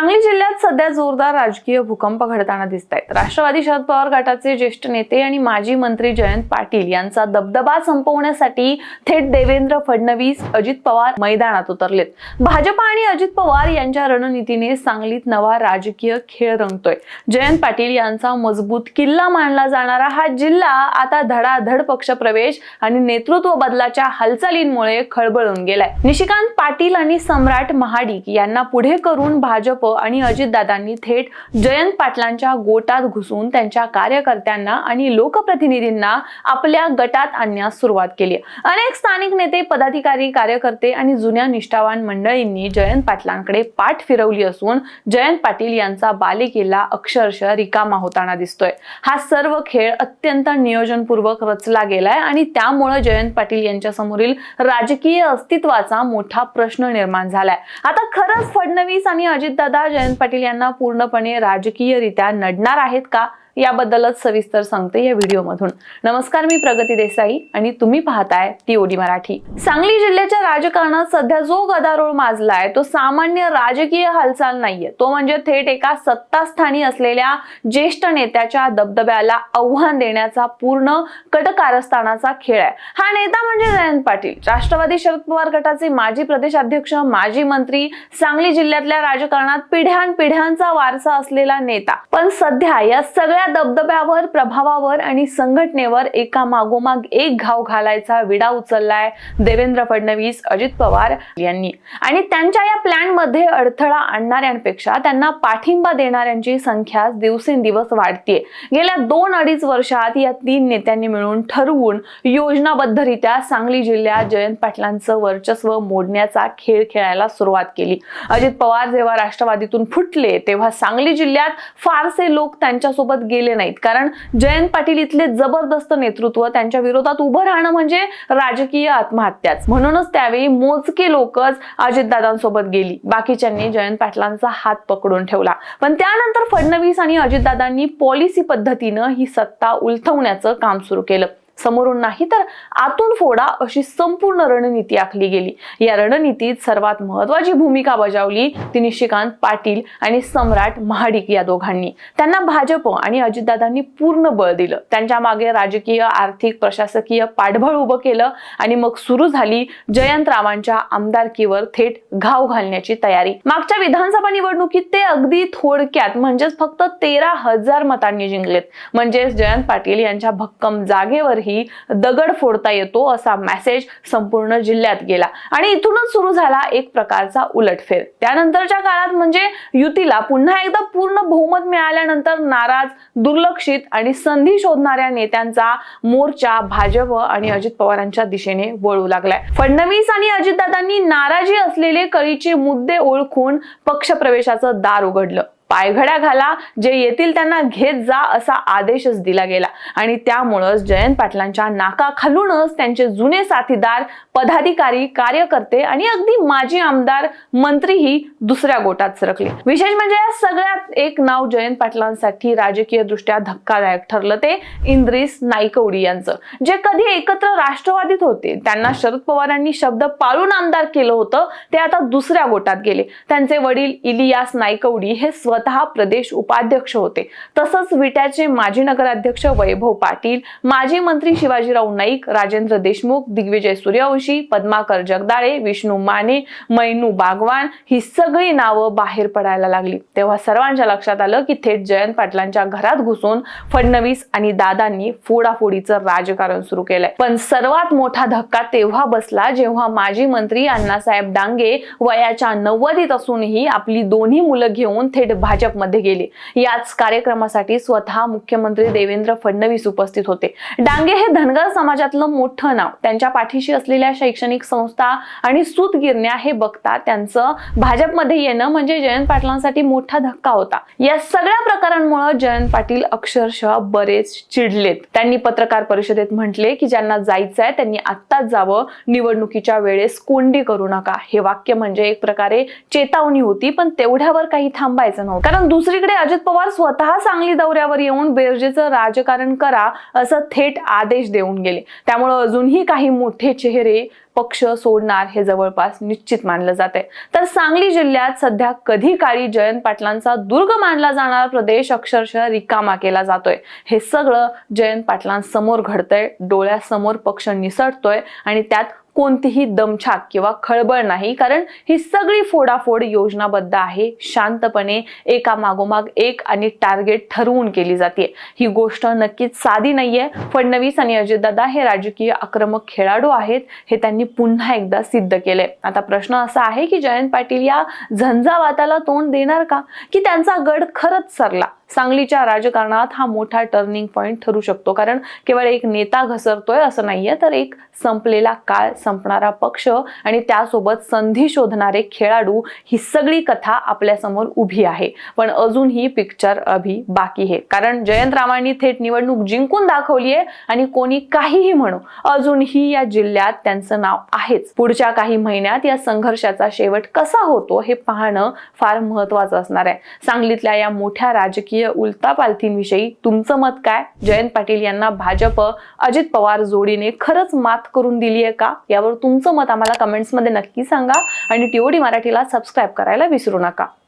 सांगली जिल्ह्यात सध्या जोरदार राजकीय भूकंप घडताना दिसत आहेत राष्ट्रवादी शरद पवार गटाचे ज्येष्ठ नेते आणि माजी मंत्री जयंत पाटील यांचा दबदबा संपवण्यासाठी थेट देवेंद्र फडणवीस अजित पवार मैदानात उतरलेत. भाजपा आणि अजित पवार यांच्या रणनीतीने सांगलीत नवा राजकीय खेळ रंगतोय. जयंत पाटील यांचा मजबूत किल्ला मानला जाणारा हा जिल्हा आता धडाधड पक्षप्रवेश आणि नेतृत्व बदलाच्या हालचालींमुळे खळबळून गेलाय. निशिकांत पाटील आणि सम्राट महाडिक यांना पुढे करून भाजप आणि अजितदादांनी थेट जयंत पाटलांच्या गोटात घुसून त्यांच्या कार्यकर्त्यांना आणि लोकप्रतिनिधींना आपल्या गटात आणण्यास सुरुवात केली. अनेक स्थानिक नेते पदाधिकारी कार्यकर्ते आणि जुन्या निष्ठावान मंडळींनी जयंत पाटलांकडे पाठ फिरवली असून जयंत पाटील यांचा बालेकिल्ला अक्षरशः रिकामा होताना दिसतोय. हा सर्व खेळ अत्यंत नियोजनपूर्वक रचला गेलाय आणि त्यामुळे जयंत पाटील यांच्या समोरील राजकीय अस्तित्वाचा मोठा प्रश्न निर्माण झालाय. आता खरंच फडणवीस आणि अजितदादा जयंत पाटील यांना पूर्णपणे राजकीयरित्या नडणार आहेत का? याबद्दलच सविस्तर सांगते या व्हिडिओमधून. नमस्कार मी प्रगती देसाई आणि तुम्ही पाहताय टीओडी मराठी. सांगली जिल्ह्याच्या राजकारणात सध्या जो गदारोळ माजलाय तो सामान्य राजकीय हालचाल नाहीये. तो म्हणजे थेट एका सत्तास्थानी असलेल्या ज्येष्ठ नेत्याच्या दबदब्याला आव्हान देण्याचा पूर्ण कटकारस्थानाचा खेळ आहे. हा नेता म्हणजे जयंत पाटील. राष्ट्रवादी शरद पवार गटाचे माजी प्रदेशाध्यक्ष माजी मंत्री सांगली जिल्ह्यातल्या राजकारणात पिढ्यानपिढ्यांचा वारसा असलेला नेता. पण सध्या या सगळ्या दबदब्यावर प्रभावावर आणि संघटनेवर एका मागोमाग एक घाव घालायचा विडा उचललाय देवेंद्र फडणवीस अजित पवार यांनी. आणि त्यांच्या या प्लॅनमध्ये अडथळा आणणाऱ्यांपेक्षा त्यांना पाठिंबा देणाऱ्यांची संख्या दिवसेंदिवस वाढतीये. गेल्या दोन अडीच वर्षात या तीन नेत्यांनी मिळून ठरवून योजनाबद्धरित्या सांगली जिल्ह्यात जयंत पाटलांचं वर्चस्व मोडण्याचा खेळ खेळायला सुरुवात केली. अजित पवार जेव्हा राष्ट्रवादीतून फुटले तेव्हा सांगली जिल्ह्यात फारसे लोक त्यांच्यासोबत गेले नाहीत. कारण जयंत पाटील इथले जबरदस्त नेतृत्व त्यांच्या विरोधात उभं राहणं म्हणजे राजकीय आत्महत्याच. म्हणूनच त्यावेळी मोजके लोकच अजितदादांसोबत गेली. बाकीच्यांनी जयंत पाटलांचा हात पकडून ठेवला. पण त्यानंतर फडणवीस आणि अजितदादांनी पॉलिसी पद्धतीनं ही सत्ता उलथवण्याचं काम सुरू केलं. समोरून नाही तर आतून फोडा अशी संपूर्ण रणनीती आखली गेली. या रणनीतीत सर्वात महत्वाची भूमिका बजावली ती निशिकांत पाटील आणि सम्राट महाडिक या दोघांनी. त्यांना भाजप आणि अजितदादांनी पूर्ण बळ दिलं. त्यांच्या मागे राजकीय आर्थिक प्रशासकीय पाठबळ उभं केलं आणि मग सुरू झाली जयंतरावांच्या आमदारकीवर थेट घाव घालण्याची तयारी. मागच्या विधानसभा निवडणुकीत ते अगदी थोडक्यात म्हणजेच फक्त तेरा हजार मतांनी जिंकलेत. म्हणजेच जयंत पाटील यांच्या भक्कम जागेवरही दगड फोडता येतो असा मेसेज संपूर्ण जिल्ह्यात गेला. आणि इथूनच सुरू झाला एक प्रकारचा उलटफेर. त्यानंतरच्या काळात म्हणजे युतीला पुन्हा एकदा पूर्ण बहुमत मिळाल्यानंतर नाराज दुर्लक्षित आणि संधी शोधणाऱ्या नेत्यांचा मोर्चा भाजप आणि अजित पवारांच्या दिशेने वळू लागलाय. फडणवीस आणि अजितदादांनी नाराजी असलेले कळीचे मुद्दे ओळखून पक्षप्रवेशाचं दार उघडलं. पायघड्या घाला जे येतील त्यांना घेत जा असा आदेशच दिला गेला. आणि त्यामुळंच जयंत पाटलांच्या नाकाखालूनच त्यांचे जुने साथीदार पदाधिकारी कार्यकर्ते आणि अगदी माजी आमदार मंत्रीही दुसऱ्या गोटात सरकले. विशेष म्हणजे या सगळ्यात एक नाव जयंत पाटलांसाठी राजकीय दृष्ट्या धक्कादायक ठरलं ते इंद्रिस नाईकवडी यांचं. जे कधी एकत्र राष्ट्रवादीत होते त्यांना शरद पवारांनी शब्द पाळून आमदार केलं होतं ते आता दुसऱ्या गोटात गेले. त्यांचे वडील इलियास नाईकवडी हे स्व स्वतः प्रदेश उपाध्यक्ष होते. तसंच विट्याचे माजी नगराध्यक्ष वैभव पाटील माजी मंत्री शिवाजीराव नाईक राजेंद्र देशमुख दिग्विजय सूर्यवंशी पद्माकर जगदाळे विष्णू माने मैनू बागवान ही सगळी नावं बाहेर पडायला लागली. तेव्हा सर्वांच्या लक्षात आलं की थेट जयंत पाटलांच्या घरात घुसून फडणवीस आणि दादांनी फोडाफोडीचं राजकारण सुरू केलंय. पण सर्वात मोठा धक्का तेव्हा बसला जेव्हा माजी मंत्री अण्णासाहेब डांगे वयाच्या नव्वदीत असूनही आपली दोन्ही मुलं घेऊन थेट भाजपमध्ये गेले. याच कार्यक्रमासाठी स्वतः मुख्यमंत्री देवेंद्र फडणवीस उपस्थित होते. डांगे हे धनगर समाजातलं मोठं नाव. त्यांच्या पाठीशी असलेल्या शैक्षणिक संस्था आणि सूतगिरण्या हे बघता त्यांचं भाजपमध्ये येणं म्हणजे जयंत पाटलांसाठी मोठा धक्का होता. या सगळ्या प्रकारांमुळे जयंत पाटील अक्षरशः बरेच चिडलेत. त्यांनी पत्रकार परिषदेत म्हटले की ज्यांना जायचंय त्यांनी आत्ताच जावं. निवडणुकीच्या वेळेस कोंडी करू नका. हे वाक्य म्हणजे एक प्रकारे चेतावणी होती पण तेवढ्यावर काही थांबायचं नव्हतं. कारण दुसरीकडे अजित पवार स्वतः सांगली दौऱ्यावर येऊन बेरजेचं राजकारण करा असं थेट आदेश देऊन गेले. त्यामुळे अजूनही काही मोठे चेहरे पक्ष सोडणार हे जवळपास निश्चित मानलं जात आहे तर सांगली जिल्ह्यात सध्या कधी काळी जयंत पाटलांचा दुर्ग मानला जाणारा प्रदेश अक्षरशः रिकामा केला जातोय. हे सगळं जयंत पाटलांसमोर घडतंय. डोळ्यासमोर पक्ष निसटतोय आणि त्यात कोणतीही दमछाक किंवा खळबळ नाही कारण ही सगळी फोडाफोड योजनाबद्ध आहे. शांतपणे एका मागोमाग एक आणि टार्गेट ठरवून केली जाते. ही गोष्ट नक्कीच साधी नाहीये. फडणवीस आणि अजितदादा हे राजकीय आक्रमक खेळाडू आहेत हे त्यांनी पुन्हा एकदा सिद्ध केले आता प्रश्न असा आहे की जयंत पाटील या झंझावाताला तोंड देणार का? की त्यांचा गड खरंच सरला? सांगलीच्या राजकारणात हा मोठा टर्निंग पॉईंट ठरू शकतो. कारण केवळ एक नेता घसरतोय असं नाहीये तर एक संपलेला काळ संपणारा पक्ष आणि त्यासोबत संधी शोधणारे खेळाडू ही सगळी कथा आपल्यासमोर उभी आहे. पण अजूनही पिक्चर अभि बाकी आहे. कारण जयंतरावांनी थेट निवडणूक जिंकून दाखवली आहे आणि कोणी काहीही म्हणू अजूनही या जिल्ह्यात त्यांचं नाव आहेच. पुढच्या काही महिन्यात या संघर्षाचा शेवट कसा होतो हे पाहणं फार महत्वाचं असणार आहे. सांगलीतल्या या मोठ्या राजकीय उलतापालथींविषयी तुमचं मत काय? जयंत पाटील यांना भाजप अजित पवार जोडीने खरंच मात करून दिली आहे का? यावर तुमचं मत आम्हाला कमेंट्समध्ये नक्की सांगा आणि टीओडी मराठीला सबस्क्राईब करायला विसरू नका.